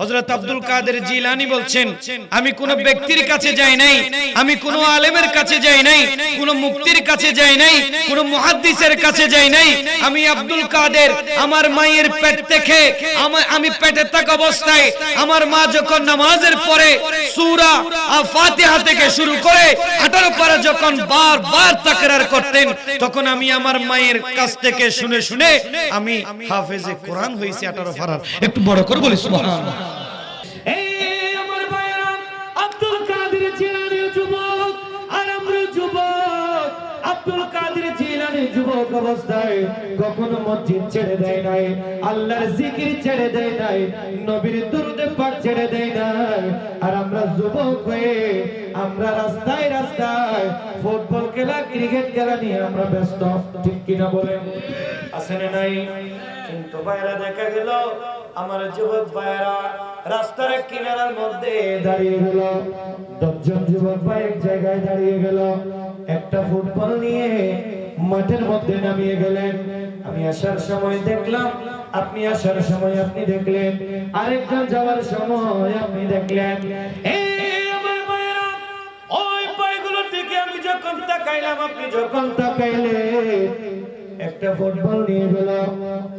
হযরত আব্দুল কাদের জিলানি বলছেন আমি কোন ব্যক্তির কাছে যাই নাই আমি কোন আলেমের কাছে যাই নাই কোন মুক্তির কাছে যাই নাই কোন মুহাদ্দিসের কাছে যাই নাই আমি আব্দুল কাদের আমার মায়ের পেট থেকে আমা- পেটে থাকা অবস্থায় আমার মা যখন নামাজের পরে সূরা ফাতিহা থেকে শুরু করে 18 পারা যখন বারবার তাকরার করতেন তখন আমি আমার মায়ের কাছ থেকে শুনে শুনে আমি হাফেজে কোরআন হইছি 18 পারার একটু বড় করে বলি সুবহানাল্লাহ কাদের জিলানি যুবক? আর আমরা যুবক। আব্দুল কাদের জিলানি যুবক অবস্থায় কখনো মসজিদ ছেড়ে দেয় নাই, আল্লাহর জিকির ছেড়ে দেয় নাই, নবীর দুরুদে পাঠ ছেড়ে দেয় নাই। আর আমরা যুবক হয়ে আমরা রাস্তায় রাস্তায় ফুটবল খেলা, ক্রিকেট খেলা নিয়ে আমরা ব্যস্ত, ঠিক কিনা বলেন? আছে না নাই? কিন্তু বাইরা দেখা গেল, আমার যুবক ভাইরা রাস্তার কিনারার মধ্যে দাঁড়িয়ে গেল। দশজন যুবক ভাই এক জায়গায় দাঁড়িয়ে গেল। একটা ফুটবল নিয়ে মাঠের মধ্যে নামিয়ে গেলেন। আমি আসার সময় দেখলাম, আপনি আসার সময় আপনি দেখলেন। আরেকজন যাওয়ার সময় আপনি দেখলেন। আমি যখন তাকাইলাম, আপনি যখন তাকাইলেন একটা ফুটবল নিয়ে গেল।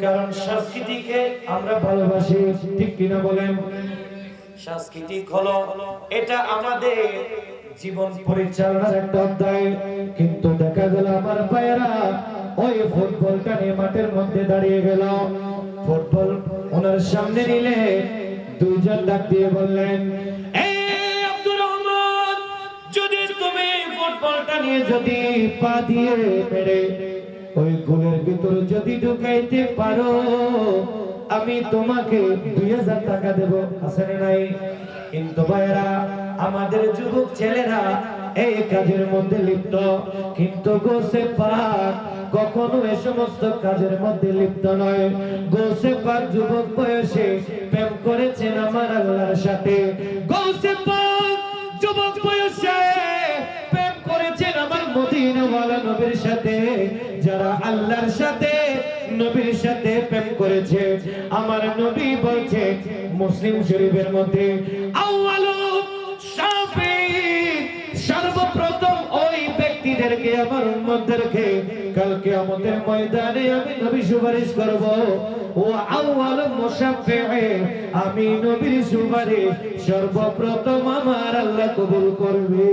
কারণ সংস্কৃতিকে আমরা ভালোবাসি, ঠিক কিনা বলেন? সাংস্কৃতিক হলো, এটা আমাদের জীবন পরিচালনার একটা অধ্যায়। কিন্তু দেখা গেল আমার ভাইয়েরা ওই ফুটবলটা নিয়ে মাঠের মধ্যে দাঁড়িয়ে গেল। ফুটবল ওনার সামনে নিলে দুইজন ডাক দিয়ে বললেন যদি তুমি ফুটবলটা নিয়ে যদি পা দিয়ে মেরে ওই গোলের ভিতরে যদি ঢুকাইতে পারো, আমি তোমাকে দুই হাজার টাকা দেব। আসেনি নাই? কিন্তু ভাইরা আমাদের যুবক ছেলেরা এই কাজের মধ্যে লিপ্ত। কিন্তু গোসে পাক কখনো এ সমস্ত কাজের মধ্যে লিপ্ত নয়। গোসে পাক যুবক বয়সে প্রেম করেছেন আমার আল্লাহর সাথে। করেছে আমার নবী বলছে, মুসলিম শরীফের মধ্যে সর্বপ্রথম ওই ব্যক্তিদেরকে, আমার উম্মতদেরকে কালকে আমাদের ময়দানে আমি নবী সুপারিশ করব। ও আউয়াল মুশাফিঈ আমি নবীর সুপারিশ সর্বপ্রথম আমার আল্লাহ কবুল করবে।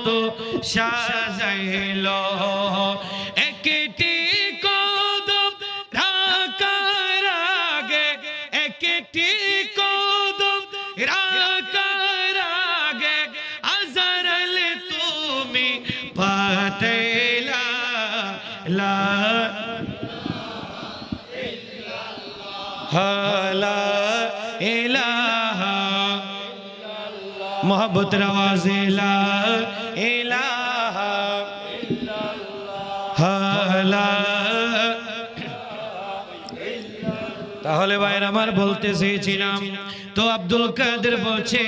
মতো সাজাইলো। একটি কদম রাখার আগে, একটি কদম রাখার আগে, আজরাল তুমি পাতেলা লা লা ইলাহা মোহাম্মত আওয়াজে তাহলে ভাইয়ের আমার বলতে চেয়েছিলাম, তো আব্দুল কাদের বলছে,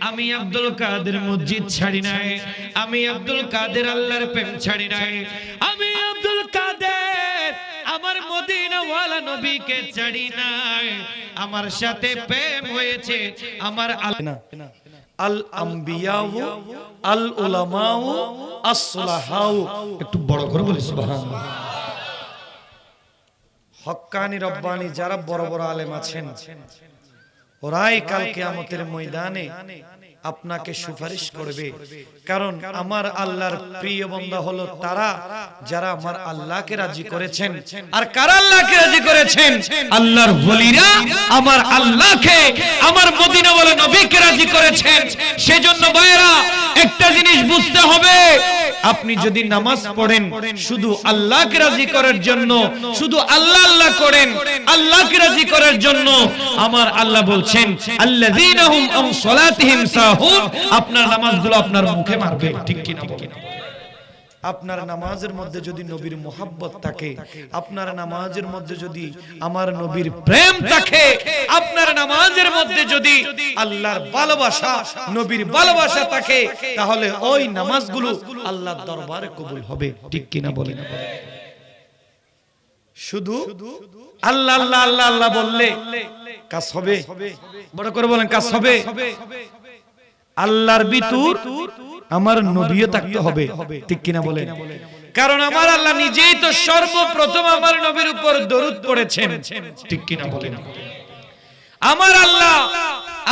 আমি আব্দুল কাদের মসজিদ ছাড়ি নাই, আমি আব্দুল কাদের আল্লাহর প্রেম ছাড়ি নাই, আমি আব্দুল কাদের আমার মদিনাওয়ালা নবীকে ছাড়ি নাই, আমার সাথে প্রেম হয়েছে, আমার আল- না। আল আল উলামাও একটু বড় রব্বানি যারা বড় বড় আলেম আছেন ওরাই কাল কিয়ামতের ময়দানে আপনাকে সুপারিশ করবে। কারণ আমার আল্লাহর প্রিয় বন্ধা হলো তারা। যারা আমার আল্লাহকে রাজি করেছেন। আর কারা আল্লাহকে রাজি করেছেন? আল্লাহর বলিরা আমার আল্লাহকে আমার মদিনা বলে নবীকে রাজি করেছেন। সেজন্য ভাইয়েরা একটা জিনিস বুঝতে হবে। আপনি যদি নামাজ পড়েন, শুধু আল্লাহকে রাজি করার জন্য, শুধু আল্লাহ আল্লাহ করেন, আল্লাহকে রাজি করার জন্য, আমার আল্লাহ বলছেন, আল্লাযীনা হুম আন সালাতিহিম সাহুন আপনার নামাজগুলো আপনার মুখে মারবে, ঠিক কি না আপনার নামাজের মধ্যে যদি নবীর মোহাব্বত থাকে আপনার নামাজের মধ্যে যদি আমার নবীর প্রেম থাকে আপনার নামাজের মধ্যে যদি আল্লাহর ভালোবাসা নবীর ভালোবাসা থাকে তাহলে ওই নামাজগুলো আল্লাহর দরবারে কবুল হবে ঠিক কিনা বলেন? শুধু আল্লাহ আল্লাহ আল্লাহ আল্লাহ বললে কাজ হবে। বড় করে বলেন কাজ হবে। আল্লাহর বিতুর আমার নবীও থাকতে হবে। ঠিক কিনা বলেন? কারণ আমার আল্লাহ নিজেই তো সর্বপ্রথম আমার নবীর উপর দরুদ পড়েছেন। ঠিক কিনা বলেন? আমার আল্লাহ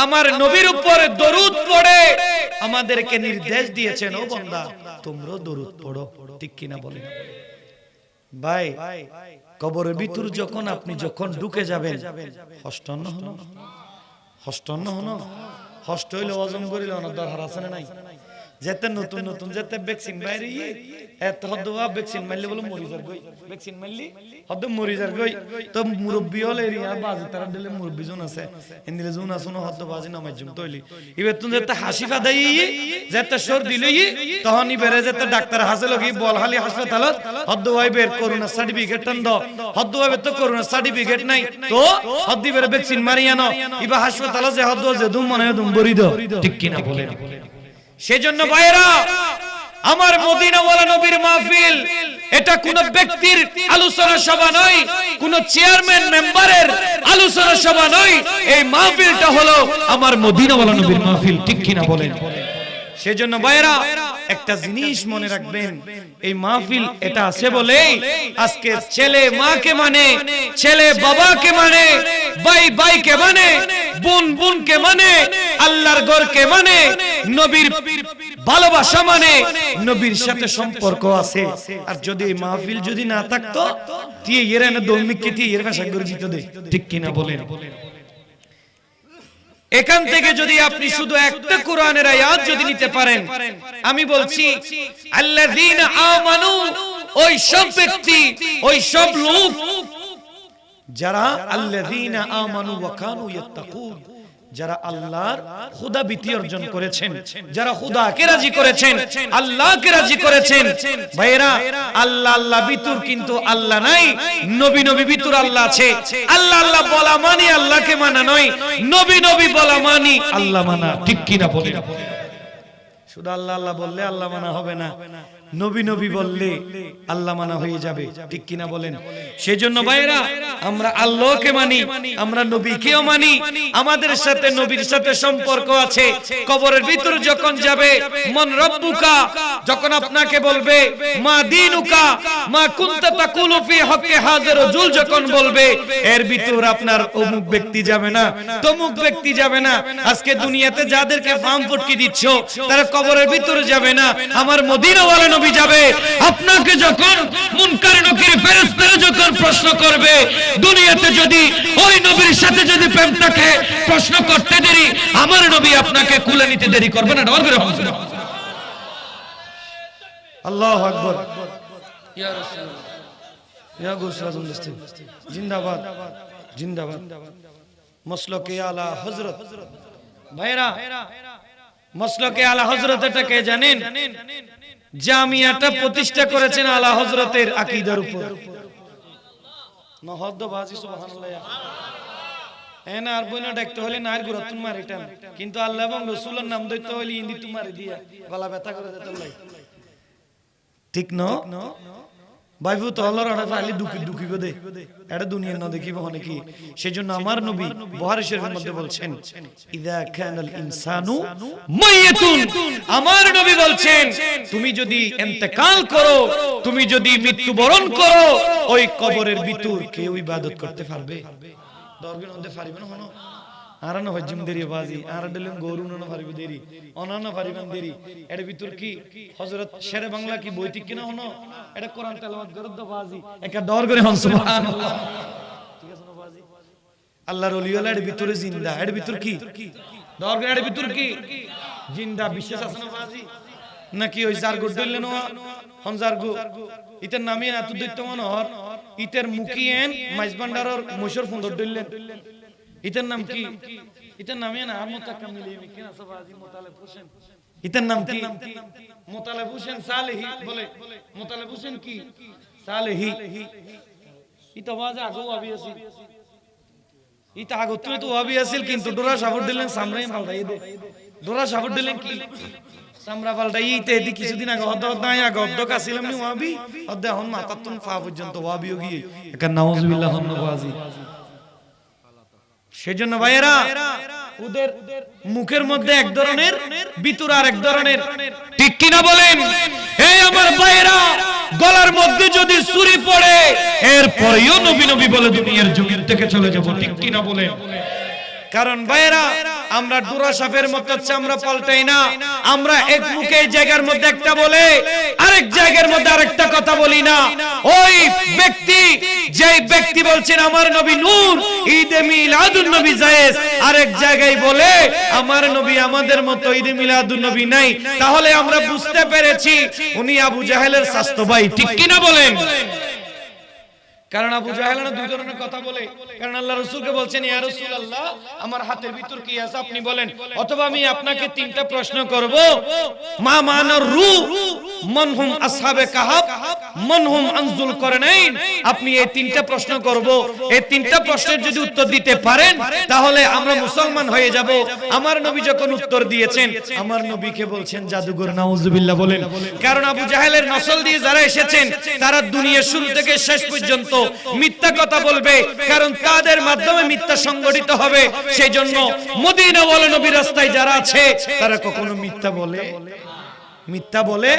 আমার নবীর উপর দরুদ পড়ে আমাদেরকে নির্দেশ দিয়েছেন, ও বান্দা, তোমরাও দরুদ পড়ো। ঠিক কিনা বলেন? ভাই কবরের ভিতর যখন আপনি যখন ঢুকে যাবেন হস্টান্ন হলো হস্টান্ন হলো হষ্ট হইলে ওজন করিলে অনেক দরকার নাই? যেতে নতুন নতুন যেতে ভ্যাকসিন বাইরে এত হদবা ভ্যাকসিন মারলে বলে মরিজার গই। ভ্যাকসিন মারলি? হদ মরিজার গই। তো মুরব্বি হলে এরিয়া বাজি তারা দিলে মুরব্বি জন আছে। এন্দিলে জুন আসুন হদ বাজি নামাই জুম তৈলি। এবার তুমি যেতে হাসি ফাদাই, যেতে সর দিলে, তখন ইবেরে যেতে ডাক্তার হাসে লগি বলহালি হাসপাতালত, হদ ওয়াই বের করোনা সার্টিফিকেট টান দ হদ ওয়াই তো করোনা সার্টিফিকেট নাই। তো হদ দিবেরে ভ্যাকসিন মারি আনো ইবা হাসপাতালে যে হদ যে দুম মনে দুম বরি দ ঠিক কিনা বলেন সেজন্য ভাইরা আমার মদিনাওয়ালা নবীর মাহফিল, এটা কোন ব্যক্তির আলোচনা সভা নয়, কোন চেয়ারম্যান মেম্বারের আলোচনা সভা নয়। এই মাহফিলটা হলো আমার মদিনাওয়ালা নবীর মাহফিল, ঠিক কিনা বলেন? সেজন্য ভাইরা একটা জিনিস মনে রাখবেন এই মাহফিল এটা আছে বলে আজকে ছেলে মাকে মানে ছেলে বাবাকে মানে ভাই ভাইকে মানে বোন বোনকে মানে আল্লাহর ঘরকে মানে নবীর ভালোবাসা মানে নবীর সাথে সম্পর্ক আছে। আর যদি এই মাহফিল যদি না থাকতো তিয়ে এর এনে দৌমিককে তিয়ে এর ভাষা করে দিত দে। ঠিক কিনা বলেন। এখান থেকে যদি আপনি শুধু একটা কোরআনের আয়াত যদি নিতে পারেন আমি বলছি, আল্লাযীনা ওই সব ব্যক্তি, ওই সব লোক, যারা আল্লাযীনা যারা আল্লাহর খুদা ভীতি অর্জন করেছেন, যারা খুদাকে রাজি করেছেন, আল্লাহকে রাজি করেছেন। ভাইরা আল্লাহ আল্লাহ বিতুর কিন্তু আল্লাহ নাই, নবী নবী বিতুর আল্লাহ আছে। আল্লাহ আল্লাহ বলা মানি আল্লাহকে মানা নয়, নবী নবী বলা মানি আল্লাহ মানা। ঠিক কিনা বলে শুধু আল্লাহ আল্লাহ বললে আল্লাহ মানা হবে না। নবী নবী বললে আল্লাহ মানা হয়ে যাবে। ঠিক কিনা বলেন? সেজন্য ভাইরা আমরা আল্লাহকে মানি আমরা নবীকেও মানি। আমাদের সাথে নবীর সাথে সম্পর্ক আছে। কবরের ভিতর যখন যাবে মন রব্বুকা যখন আপনাকে বলবে মা দিনুকা মা কুনতা তাকুলু ফি হক্কে হাজির রজুল যখন বলবে এর ভিতর আপনার অমুক ব্যক্তি যাবে না তমুক ব্যক্তি যাবে না। আজকে দুনিয়াতে যাদেরকে ফার্ম ফুটকি দিচ্ছ তারা কবরের ভিতরে যাবে না। আমার মদিনাওয়ালা নবী যাবে। আপনাকে যখন মুনকার নকির ফেরেশতারা যখন প্রশ্ন করবে, দুনিয়াতে যদি ওই নবীর সাথে যদি প্রেম থাকে, প্রশ্ন করতে দেরি, আমার নবী আপনাকে কুলে নিতে দেরি করবে না ডর করে আল্লাহু আকবার। ইয়া রাসূলুল্লাহ। ইয়া গুসরাজুল ইসলাম জিন্দাবাদ। জিন্দাবাদ। মসলকে আলা হযরত। ভাইরা, মসলকে আলা হযরত এটা কে জানেন? জামিয়াটা প্রতিষ্ঠা করেছেন আলা হজরতের আকিদার উপর। নহদ্দ বাজি সুবহানাল্লাহ। এনা আর বইনা ডাকতে হলে কিন্তু আল্লাহ এবং রাসূলের নাম হলে ইন্দি তোমারে দিয়া গলা ব্যথা করে দিতে ঠিক ন? ফাইলি দুঃখী দুঃখিব দে। এটা দুনিয়া না দেখিব হনে কি? সেজন্য আমার নবী বুখারী শরীফের মধ্যে বলছেন, ইদা কানাল ইনসানু মাইয়াতুন। আমার নবী বলছেন, তুমি যদি ইন্তেকাল করো, তুমি যদি মৃত্যুবরণ করো, ওই কবরের ভিতর কেউ ইবাদত করতে পারবে? মধ্যে পারিবে না হনো না দেরি বাজি আর দিলেন গরু না পারিবে দেরি অনান্য পারিবেন দেরি এর ভিতর কি হযরত শেরে বাংলা কি বইটি কিনা হনো এটা কোরআন তেলাওয়াত করে দো বাজি একা ডর করে হন সুবহানাল্লাহ ঠিক আছে না বাজি আল্লাহর ওলি হলো এর ভিতরে জিন্দা এর ভিতর কি ডর করে এর ভিতর কি জিন্দা বিশ্বাস আছে না বাজি নাকি ওই চার গুড দিলেন হনজারগু ইতের নামে এত দৈত্য মনোহর ইতের মুখিয়েন মাইজবান্ডারর মৈশর ফুন্দর দিলেন ইতের নাম কি? ইতের নামে না আর আসাবাজি মোতালেব হোসেন। ইতের নাম কি? মোতালেব হোসেন সালেহি বলে। মোতালেব হোসেন কি? সালেহি। ইতো বাজে আগো আবি আছে ইতা আগত তো আবি আছিল কিন্তু ডোরা সাবর দিলেন সামরাই পাল্টাই দে। ডোরা সাবর দিলেন কি? সামরা পাল্টাই ইতে এদি কিছুদিন আগে হদ হদ নাই আগে হদ কাছিলাম নি ওয়াবি। হদ এখন মাথার তুন ফা পর্যন্ত ওয়াবিও গিয়ে। একা নাউজুবিল্লাহ হন বাজি সেজন্য ভাইয়েরা, ওদের মুখের মধ্যে এক ধরনের ভিতর আর এক ধরনের, ঠিক কিনা বলেন? এই আমার ভাইয়েরা, গলার মধ্যে যদি চুরি পড়ে, এরপরেও নবী নবী বলে দুনিয়ার জমিন থেকে চলে যাব, ঠিক কিনা বলেন? কারণ ভাইয়েরা আমরা ডুরা সাপের মতো চামড়া পাল্টাই না। আমরা এক মুখে জায়গার মধ্যে একটা বলে, আরেক জায়গার মধ্যে আরেকটা কথা বলি না। ওই ব্যক্তি যে ব্যক্তি বলছেন, আমার নবী নূর, ঈদে মিলাদুন নবী জায়েজ। আরেক জায়গায় বলে, আমার নবী আমাদের মতো ঈদে মিলাদুন নবী নাই। তাহলে আমরা বুঝতে পেরেছি, উনি আবু জাহেলের স্বাস্থ্য ভাই ঠিক কিনা বলেন? কারণ আবু জাহেল দুই ধরনের কথা বলে। কারণ আল্লাহ রসুলকে বলছেন, ইয়া রাসূলুল্লাহ, আমার হাতের ভিতর কি আছে? আপনি বলেন, অথবা আমি আপনাকে তিনটা প্রশ্ন করব, মা মানার রু মনহুম কাহাব মনহুম আনজুল করনাইন আপনি এই তিনটা প্রশ্ন করব। এই তিনটা প্রশ্নের যদি উত্তর দিতে পারেন, তাহলে আমরা মুসলমান হয়ে যাব। আমার নবী যখন উত্তর দিয়েছেন, আমার নবীকে বলছেন, জাদুঘর, নাউজুবিল্লাহ বলেন। কারণ আবু জাহেলের নসল দিয়ে যারা এসেছেন, তারা দুনিয়ার শুরু থেকে শেষ পর্যন্ত মিথ্যা কথা বলবে। কারণ তাদের মাধ্যমে মিথ্যা সংগঠিত হবে। সেই জন্য মদিনা বলে নবী রাস্তায় যারা আছে, তারা কখনো মিথ্যা বলে। মিথ্যা বলে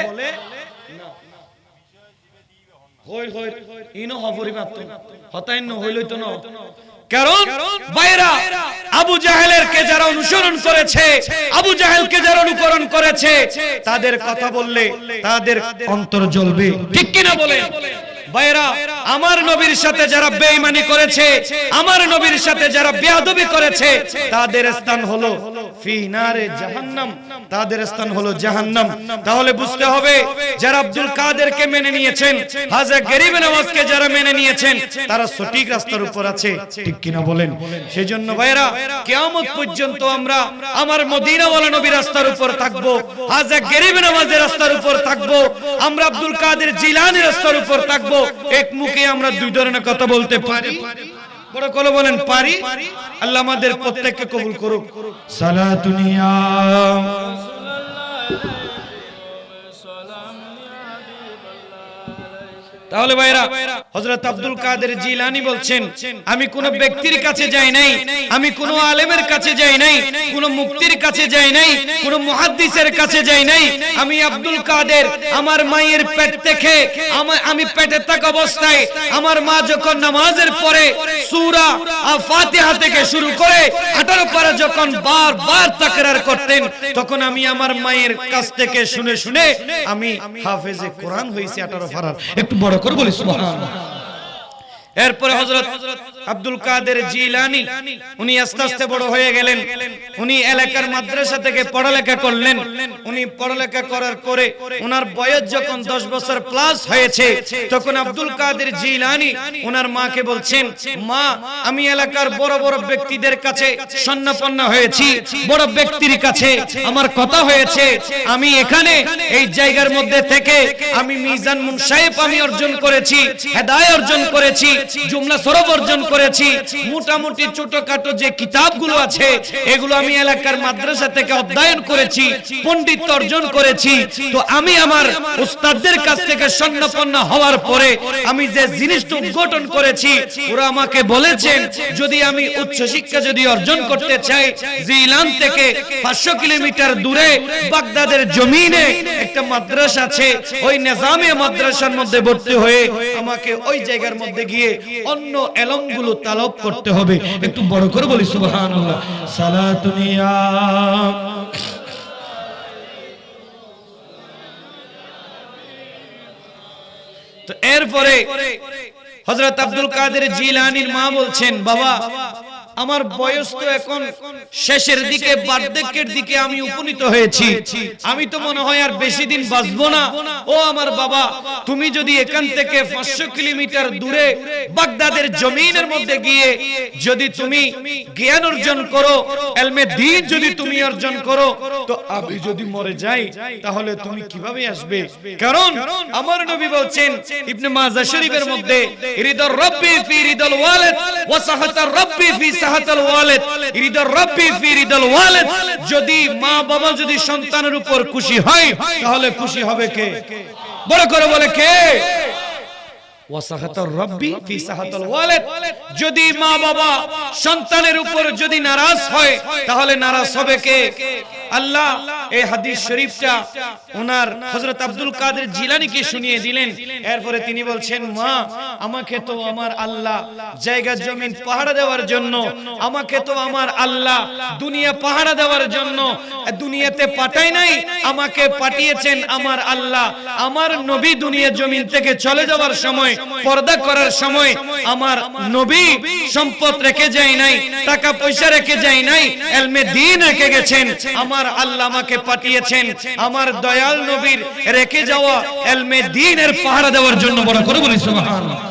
হই যারা অনুসরণ করেছে তাদের কথা বললে তাদের অন্তর জ্বলবে। ঠিক কিনা বলে? আমার নবীর সাথে যারা বেঈমানি করেছে, আমার নবীর সাথে যারা বেয়াদবি করেছে, তাদের স্থান হলো ফি নারে জাহান্নাম। তাদের স্থান হলো জাহান্নাম। তাহলে বুঝতে হবে যারা আব্দুল কাদেরকে মেনে নিয়েছেন হাজা গরিব নামাজকে যারা মেনে নিয়েছেন তারা সঠিক রাস্তার উপর আছে। ঠিক কিনা বলেন? সেজন্য ভাইরা কিয়ামত পর্যন্ত আমরা আমার মদিনাওয়ালা নবী রাস্তার উপর থাকব হাজা গরিব নামাজের রাস্তার উপর থাকব আমরা আব্দুল কাদের জিলানি রাস্তার উপর থাকব। এক মুখে আমরা দুই ধরনের কথা বলতে পারি। বড় করে বলেন পারি? আল্লাহ আমাদের প্রত্যেককে কবুল করুক। সালাতুনিয়া তাহলে ভাইরা হযরত আব্দুল কাদের জিলানী বলছেন আমি কোন ব্যক্তির কাছে যাই নাই আমি কোন আলেমের কাছে যাই নাই কোন মুক্তির কাছে যাই নাই কোন মুহাদ্দিসের কাছে যাই নাই আমি আব্দুল কাদের আমার মায়ের পেট থেকে আমি পেটে থাকা অবস্থায় আমার মা যখন নামাজের পরে সূরা ফাতিহা থেকে শুরু করে 18 পারা যখন বারবার তাকরার করতেন তখন আমি আমার মায়ের কাছ থেকে শুনে শুনে আমি হাফেজে কোরআন হইছি 18 পারার একটু বড় করে বলি এরপরে হযরত আব্দুল কাদের জিলানী, উনি আস্তে আস্তে বড় হয়ে গেলেন। উনি এলাকার মাদ্রাসা থেকে পড়ালেখা করলেন। উনি পড়ালেখা করার পরে ওনার বয়স যখন 10 বছর প্লাস হয়েছে, তখন আব্দুল কাদের জিলানী ওনার মাকে বলছেন, মা, আমি এলাকার বড় বড় ব্যক্তিদের কাছে সন্নাপন্ন হয়েছি। বড় ব্যক্তির কাছে আমার কথা হয়েছে। আমি এখানে, এই জায়গার মধ্যে থেকে আমি মিজান মুনসাহেব আমি অর্জন করেছি হেদায় অর্জন করেছি, জুমলা সরব অর্জন করেছি, মোটামুটি ছোটখাটো যে কিতাবগুলো আছে, এগুলো আমি এলাকার মাদ্রাসা থেকে অধ্যয়ন করেছি, পণ্ডিত অর্জন করেছি। তো আমি আমার উস্তাদদের কাছ থেকে স্বর্ণপন্ন হওয়ার পরে আমি যে জিনিসটা উদ্ঘাটন করেছি, ওরা আমাকে বলেছেন, যদি আমি উচ্চ শিক্ষা যদি অর্জন করতে চাই, জিলান থেকে পাঁচশো কিলোমিটার দূরে বাগদাদের জমিনে একটা মাদ্রাসা আছে, ওই নিজামে মাদ্রাসার মধ্যে ভর্তি হয়ে আমাকে ওই জায়গার মধ্যে গিয়ে অন্য এলমগুলো তালব করতে হবে। একটু বড় করে বলি, সুবহানাল্লাহ। সালাতুনিয়া এরপরে হজরত আব্দুল কাদের জিলানির মা বলছেন, বাবা আমার বয়স তো এখন শেষের দিকে, বার্ধক্যের দিকে আমি উপনীত হয়েছি। আমি তো মনে হয় আর বেশি দিন বাঁচবো না। ও আমার বাবা, তুমি যদি এখান থেকে পাঁচশো কিলোমিটার দূরে বাগদাদের জমিনের মধ্যে গিয়ে যদি তুমি জ্ঞান অর্জন করো, এলমে দিন যদি তুমি অর্জন করো, তো আমি যদি মরে যাই, তাহলে তুমি কীভাবে আসবে? কারণ আমার নবী বলছেন, ইবনে মাজা শরীফের মধ্যে রিদর রব্বি ফি রিদল ওয়ালিদ, ওয়া সাহাতার রব্বি ফি যদি মা বাবা যদি সন্তানের উপর খুশি হয়, তাহলে খুশি হবে কে? বড় করে বলে কে? যদি মা বাবা সন্তানের উপর যদি নারাজ হয়, তাহলে নারাজ হবে কে? আল্লাহ এই হাদিস শরীফটা ওনার হযরত আব্দুল কাদের জিলানীকে শুনিয়ে দিলেন। এরপরে তিনি বলছেন, মা, আমাকে তো আমার আল্লাহ জায়গা জমিন পাহারা দেওয়ার জন্য, আমাকে তো আমার আল্লাহ দুনিয়া পাহারা দেওয়ার জন্য, দুনিয়াতে পাঠায় নাই, আমাকে পাঠিয়েছেন আমার আল্লাহ। আমার নবী দুনিয়া জমিন থেকে চলে যাওয়ার সময়, পর্দা করার সময়, আমার নবী সম্পদ রেখে যায় নাই, টাকা পয়সা রেখে যায় নাই, এলমে দিন রেখে গেছেন। আমার আল্লাহ আমাকে পাঠিয়েছেন। আমার দয়াল নবীর রেখে যাওয়া এলমে দিনের পাহারা দেওয়ার জন্য বড় করে বলি, সুবহানাল্লাহ।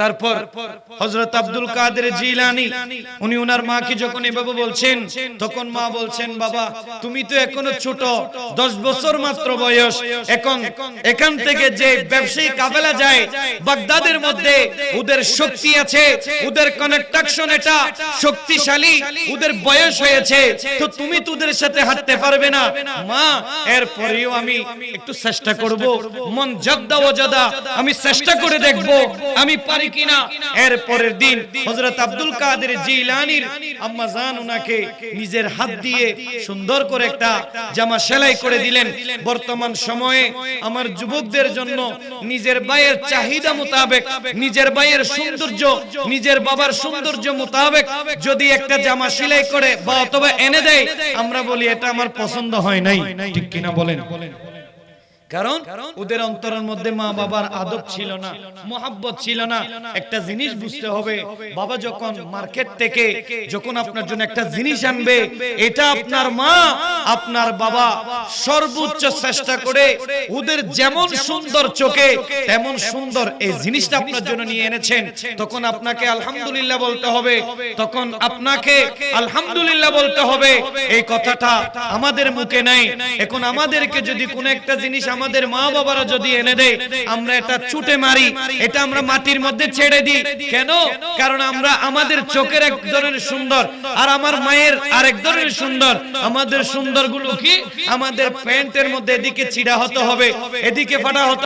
তারপর হযরত আব্দুল কাদের জিলানী, উনি ওনার মাকে যখন এভাবে বলছেন, তখন মা বলছেন, বাবা, তুমি তো এখনও ছোট 10 বছর মাত্র বয়স, এখন এখান থেকে যে ব্যবসায়ী কাফেলা যায়, বাগদাদের মধ্যে ওদের শক্তি আছে, ওদের কানেকশন এটা শক্তিশালী, ওদের বয়স হয়েছে, তো তুমি তো ওদের সাথে হাঁটতে পারবে না। মা, এরপরেও আমি একটু চেষ্টা করব, মন জদ্দা ওজাদা আমি চেষ্টা করে দেখব, আমি পারি কিনা? এর পরের দিন হযরত আব্দুল কাদের জিলানীর আম্মা জান উনাকে নিজের হাত দিয়ে সুন্দর করে একটা জামা সেলাই করে দিলেন। বর্তমান সময়ে আমার যুবকদের জন্য নিজের ভাইয়ের চাহিদা মোতাবেক, নিজের ভাইয়ের সৌন্দর্য, নিজের বাবার সৌন্দর্য মোতাবেক যদি একটা জামা সেলাই করে বা অথবা এনে দেয়, আমরা বলি এটা আমার পছন্দ হয় নাই। ঠিক কিনা বলেন? কারণ ওদের অন্তরের মধ্যে মা বাবার আদব ছিল না মোহাব্বত ছিল না। একটা জিনিস বুঝতে হবে বাবা যখন মার্কেট থেকে যখন আপনার জন্য একটা জিনিস আনবে এটা আপনার মা আপনার বাবা সর্বোচ্চ চেষ্টা করে ওদের যেমন সুন্দর চোখে তেমন সুন্দর এই জিনিসটা আপনার জন্য নিয়ে এনেছেন। তখন আপনাকে আলহামদুলিল্লাহ বলতে হবে তখন আপনাকে আলহামদুলিল্লাহ বলতে হবে এই কথাটা আমাদের মুখে নাই। এখন আমাদেরকে যদি কোন একটা জিনিস আমাদের মা বাবারা যদি এনে দেয়, আমরা এটা ছুটে মারি, এটা আমরা মাটির মধ্যে ছেড়ে দিই। কেন? কারণ আমরা আমাদের চোখের এক ধরনের সুন্দর আর আমার মায়ের আরেক ধরনের সুন্দর। আমাদের সুন্দরগুলো কি? আমাদের প্যান্টের মধ্যে এদিকে চিড়া হতে হবে, এদিকে ফাটা হতে